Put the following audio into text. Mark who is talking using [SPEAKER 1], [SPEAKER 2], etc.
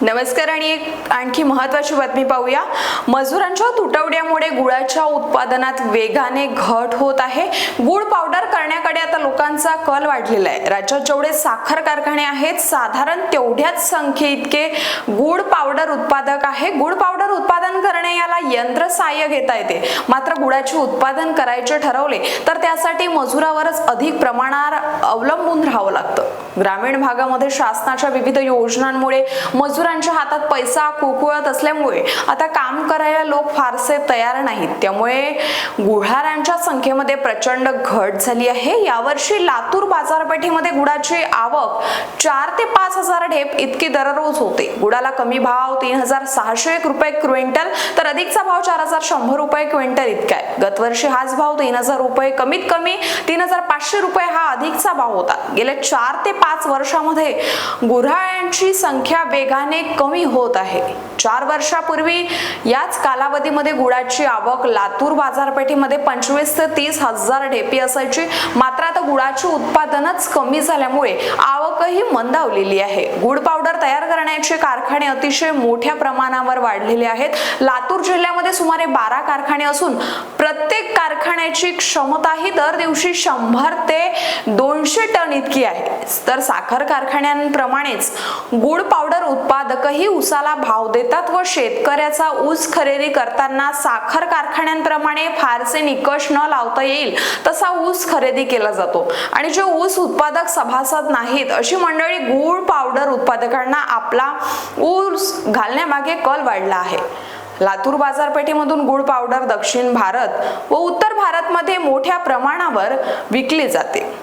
[SPEAKER 1] नमस्कार आणि एक आणखी महत्वाची बातमी पाहूया. मजुरांच्या तुटवड्यामुळे गुळाच्या उत्पादनात वेगाने घट होत आहे. गुळ पावडर करण्याकडे आता लोकांचा कल वाढलेला आहे. राज्यात जेवढे साखर कारखाने आहेत साधारण तेवढ्याच संख्ये इतके गुळ पावडर उत्पादक आहे. गुळ पावडर उत्पादन करणे याला यंत्र सहाय्य घेता येते. मात्र गुळाचे उत्पादन करायचे ठरवले तर त्यासाठी मजुरावरच अधिक प्रमाणात अवलंबून राहावं लागतं. ग्रामीण भागामध्ये शासनाच्या विविध योजनांमुळे मजूर मजुरांच्या हातात पैसा कुळकुळत असल्यामुळे आता काम करायला लोक फारसे तयार नाहीत. त्यामुळे गुऱ्हाळांच्या संख्येमध्ये प्रचंड घट झाली आहे. यावर्षी लातूर बाजारपेठेमध्ये गुडाची आवक चार ते पाच हजार ढेप इतकी दररोज होते. गुडाला कमी भाव तीन हजार सहाशे एक रुपये क्विंटल तर अधिकचा भाव चार हजार शंभर रुपये क्विंटल इतका आहे. गतवर्षी हाच भाव तीन हजार रुपये कमीत कमी तीन हजार पाचशे रुपये हा अधिकचा भाव होता. गेल्या चार ते पाच वर्षामध्ये गुऱ्हाळ्यांची संख्या वेगाने कमी होत आहे. चार वर्षापूर्वी याच कालावधीमध्ये गुळाची आवक लातूर बाजारपेठेमध्ये पंचवीस ते तीस हजार ढेपी असायची. मात्र आता गुळाचे उत्पादनच कमी झाल्यामुळे आवकही मंदावलेली आहे. गुड पावडर तयार करण्याचे कारखाने अतिशय मोठ्या प्रमाणावर वाढलेले आहेत. लातूर जिल्ह्यामध्ये सुमारे बारा कारखाने असून प्रत्येक कारखान्याची क्षमताही दर दिवशी शंभर ते दोनशे टन इतकी आहे. तर साखर कारखान्यांप्रमाणेच गुड पावडर उत्पादन उत्पादकही ऊसाला भाव देतात व शेतकऱ्याचा ऊस खरेदी करताना साखर कारखान्यांप्रमाणे फारसे निकष न लावता येईल तसा ऊस खरेदी केला जातो. आणि जे ऊस उत्पादक सभासद नाहीत अशी मंडळी गुळ पावडर उत्पादकांना आपला ऊस घालण्यामागे कल वाढला आहे. लातूर बाजारपेठेमधून गुळ पावडर दक्षिण भारत व उत्तर भारतमध्ये मोठ्या प्रमाणावर विकली जाते.